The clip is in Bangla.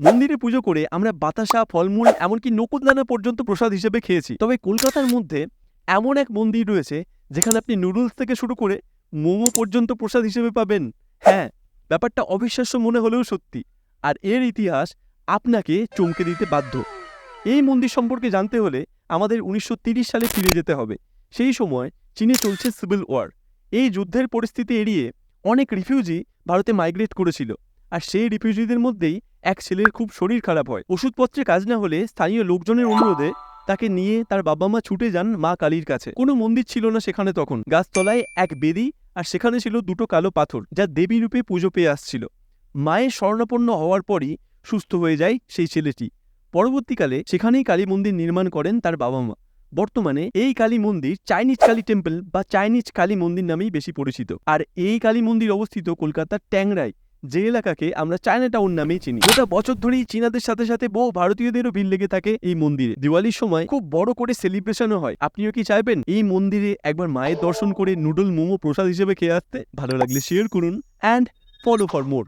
মন্দিরে পুজো করে আমরা বাতাসা, ফলমূল, এমনকি নকুলদানা পর্যন্ত প্রসাদ হিসেবে খেয়েছি। তবে কলকাতার মধ্যে এমন এক মন্দির রয়েছে, যেখানে আপনি নুডলস থেকে শুরু করে মোমো পর্যন্ত প্রসাদ হিসেবে পাবেন। হ্যাঁ ব্যাপারটা অবিশ্বাস্য মনে হলেও সত্যি। আর এর ইতিহাস আপনাকে চমকে দিতে বাধ্য। এই মন্দির সম্পর্কে জানতে হলে আমাদের উনিশশো সালে ফিরে যেতে হবে। সেই সময় চীনে চলছে সিভিল ওয়ার। এই যুদ্ধের পরিস্থিতি এড়িয়ে অনেক রিফিউজি ভারতে মাইগ্রেট করেছিল। আর সেই রিফিউজিদের মধ্যেই এক ছেলের খুব শরীর খারাপ হয়। ওষুধপত্রে কাজ না হলে স্থানীয় লোকজনের অনুরোধে তাকে নিয়ে তার বাবা মা ছুটে যান মা কালীর কাছে। কোনো মন্দির ছিল না সেখানে তখন। গাছতলায় এক বেদি আর সেখানে ছিল দুটো কালো পাথর, যা দেবী রূপে পুজো পেয়ে আসছিল। মায়ের স্বর্ণাপন্ন হওয়ার পরই সুস্থ হয়ে যায় সেই ছেলেটি। পরবর্তীকালে সেখানেই কালী মন্দির নির্মাণ করেন তার বাবা মা বর্তমানে এই কালী মন্দির চাইনিজ কালী টেম্পল বা চাইনিজ কালী মন্দির নামেই বেশি পরিচিত। আর এই কালী মন্দির অবস্থিত কলকাতার ট্যাংরায়। যে এলাকাকে আমরা চায়না টাউন নামেই চিনি। গোটা বছর ধরেই চীনাদের সাথে সাথে বহু ভারতীয়দেরও ভিড় লেগে থাকে এই মন্দিরে। দিওয়ালির সময় খুব বড় করে সেলিব্রেশনও হয়। আপনিও কি চাইবেন এই মন্দিরে একবার মায়ের দর্শন করে নুডল মোমো প্রসাদ হিসেবে খেয়ে আসতে? ভালো লাগলে শেয়ার করুন অ্যান্ড ফলো ফর মোর